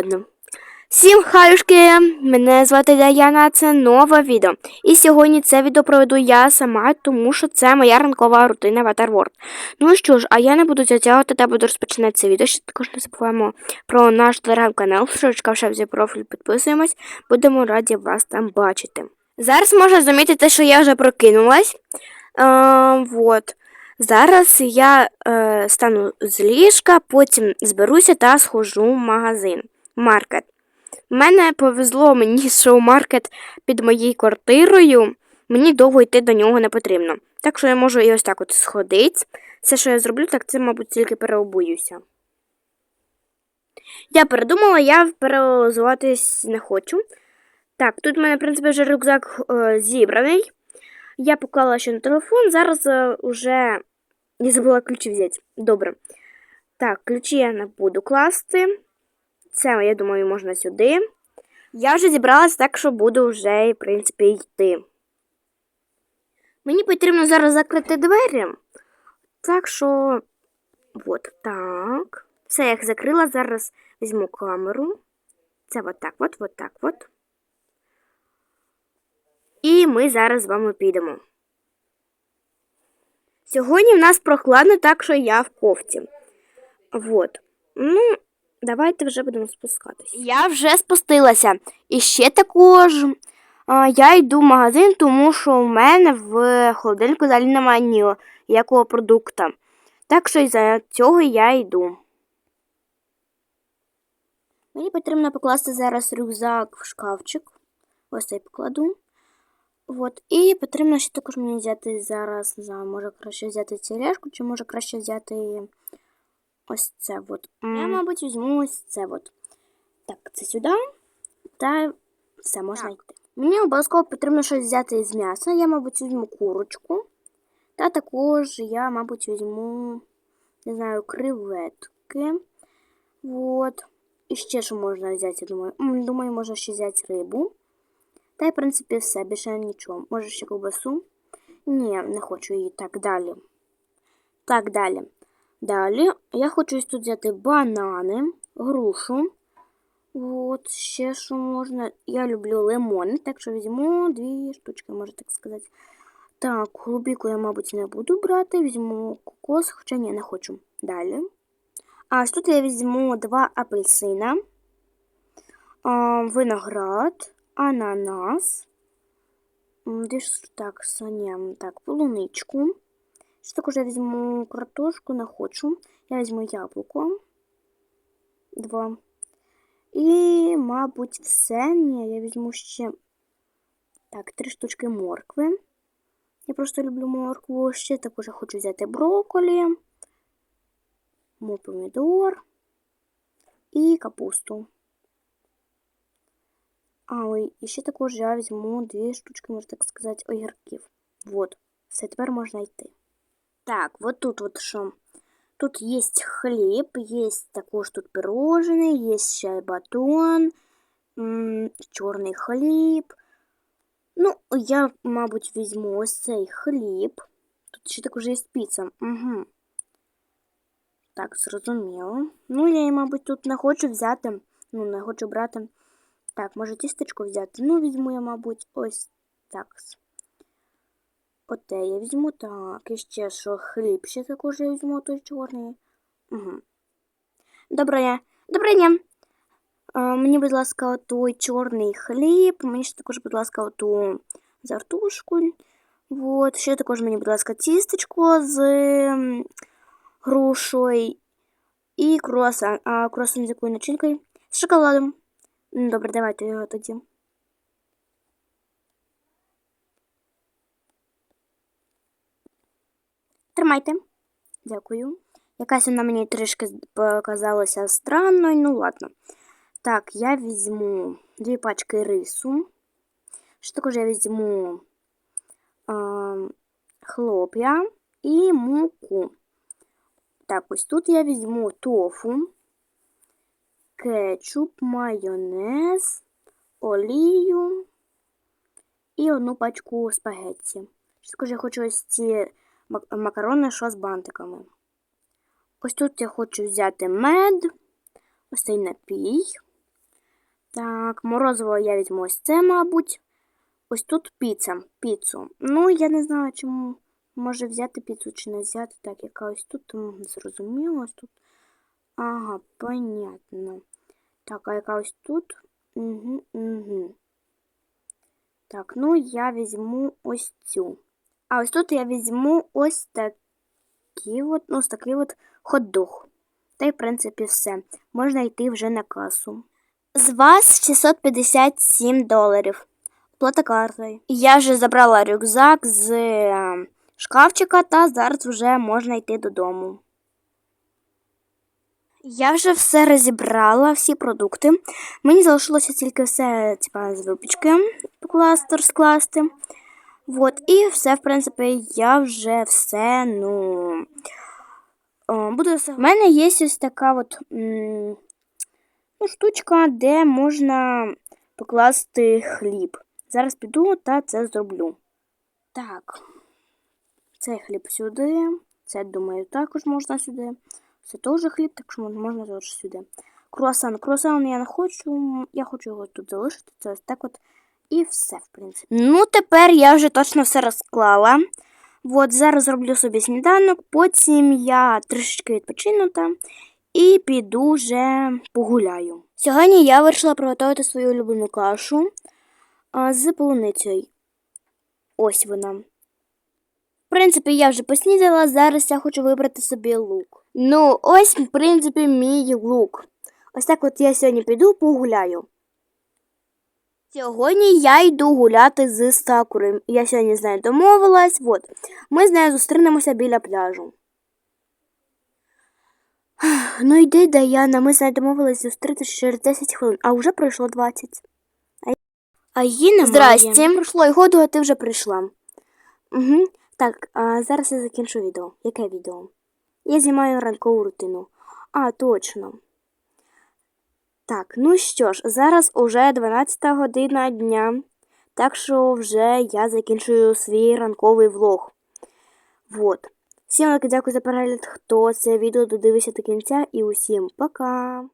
ладно. Всім хаюшки! Мене звати Даяна, це нове відео. І сьогодні це відео проведу я сама, тому що це моя ранкова рутина Waterworld. Ну що ж, а я не буду затягувати та буду розпочинати це відео. Ще також не забуваємо про наш телеграм-канал. Шочка в профіль підписуємось. Будемо раді вас там бачити. Зараз можна замітити, що я вже прокинулась. Е, вот. Зараз я е, стану з ліжка, потім зберуся та схожу в магазин. Маркет. Мене повезло мені, що маркет під моєю квартирою. Мені довго йти до нього не потрібно. Так що я можу і ось так от сходити. Все, що я зроблю, так це, мабуть, тільки переобуюся. Я передумала, я переозуватись не хочу. Так, тут в мене, в принципі, вже рюкзак е, зібраний. Я поклала ще на телефон, зараз е, уже я забула ключі взяти. Добре. Так, ключі я не буду класти. Це, я думаю, можна сюди. Я вже зібралась так, що буду вже, в принципі, йти. Мені потрібно зараз закрити двері. Так що, от так. Все, я їх закрила. Зараз візьму камеру. Це от так, от, от так, от. І ми зараз з вами підемо. Сьогодні в нас прохладно, так що я в кофті. Вот. Ну, давайте вже будемо спускатися. Я вже спустилася. І ще також я йду в магазин, тому що в мене в холодильнику далі немає ніякого продукту. Так що із-за цього я йду. Мені потрібно покласти зараз рюкзак в шкафчик. Ось цей покладу. От. І потрібно ще також мені взяти зараз, не знаю, може краще взяти тележку, чи може краще взяти ось це от. Я, мабуть, візьму ось це от. Так, це сюди. Та все, можна йти. Мені обов'язково потрібно щось взяти з м'яса. Я, мабуть, візьму курочку. Та також я, мабуть, візьму, не знаю, креветки. От. І ще що можна взяти, я думаю. М, Думаю, можна ще взяти рибу. Та й, в принципі, все, більше нічого. Може ще ковбасу? Ні, не хочу її. Так, далі. Так, далі. Далі я хочу тут взяти банани, грушу. От, ще що можна. Я люблю лимони, так що візьму дві штучки, можна так сказати. Так, голубіку я, мабуть, не буду брати. Візьму кокос, хоча ні, не хочу. Далі. А тут я візьму два апельсина, виноград, ананас. М, Де ж так, Соня, так, полуничку. Ще також я візьму картошку, не хочу. Я візьму яблуко. Два. І, мабуть, все. Ні, я візьму ще так, три штучки моркви. Я просто люблю моркву. Ще також я хочу взяти брокколі, мо помідор і капусту. А, ой, і ще також я візьму дві штучки, можна так сказати, огірків. Вот, все, тепер можна йти. Так, вот тут вот що. Тут есть хлеб, есть також тут пирожные, есть чай батон, м, чорний хліб. Ну, я, мабуть, візьму ось цей хліб. Тут ще також є піца. Угу. Так, зрозуміло. Ну, я мабуть, тут не хочу взяти. Ну, не хочу брати. Так, може тістечко взяти. Ну, візьму я, мабуть, ось так. Оте я візьму так. І ще що хліб ще також я візьму той чорний. Угу. Добре, добре. Мені, будь ласка, той чорний хліб. Мені ще також, будь ласка, оту зартушку. Вот. Ще також мені, будь ласка, тістечко з грушою і круасан. А круасан з якою начинкою? З шоколадом. Добре, давайте його тоді. Тримайте. Дякую. Якась вона мені трішки показалася странною, ну ладно. Так, я візьму дві пачки рису. Ще також я візьму а, хлоп'я і муку. Так, ось тут я візьму тофу, кетчуп, майонез, олію і одну пачку спагетті. Ще також я хочу ось ці макарони, що з бантиками. Ось тут я хочу взяти мед, ось цей напій. Так, морозиво я візьму ось це, мабуть. Ось тут піца. Піцу. Ну, я не знаю, чому може взяти піцу чи не взяти. Так, яка ось тут, зрозуміло, ось тут. Ага, понятно. Так, а яка ось тут? Угу, угу. Так, ну я візьму ось цю. А ось тут я візьму ось такий от, ну, ось такий от хот-дог. Та й, в принципі, все. Можна йти вже на касу. З вас 657 доларів. Плата картою. Я вже забрала рюкзак з е, шкафчика та зараз вже можна йти додому. Я вже все розібрала, всі продукти. Мені залишилося тільки все типа, з випічки покласти, розкласти. Вот, і все, в принципі, я вже все, ну. о, Буду. У мене є ось така от ну, штучка, де можна покласти хліб. Зараз піду та це зроблю. Так. Цей хліб сюди. Це, думаю, також можна сюди. Це теж хліб, так що можна теж сюди. Круасан. Круасан я не хочу. Я хочу його тут залишити. Це ось так от. І все, в принципі. Ну, тепер я вже точно все розклала. От, зараз зроблю собі сніданок, потім я трішечки відпочину там і піду вже погуляю. Сьогодні я вирішила приготувати свою улюблену кашу з полуницею. Ось вона. В принципі, я вже поснідала, зараз я хочу вибрати собі лук. Ну, ось, в принципі, мій лук. Ось так от я сьогодні піду погуляю. Сьогодні я йду гуляти з Сакурою. Я сьогодні з нею домовилась. От. Ми з нею зустрінемося біля пляжу. Ну йди, Даяна, ми з нею домовились зустрітися через 10 хвилин, а вже пройшло 20. А, її немає. Здрасте. Пройшло і году, а ти вже прийшла. Угу. Так, а зараз я закінчу відео. Яке відео? Я знімаю ранкову рутину. А, точно. Так, ну що ж, зараз уже 12 година дня, так що вже я закінчую свій ранковий влог. Вот. Всім велике дякую за перегляд, хто це відео додивився до кінця, і усім пока!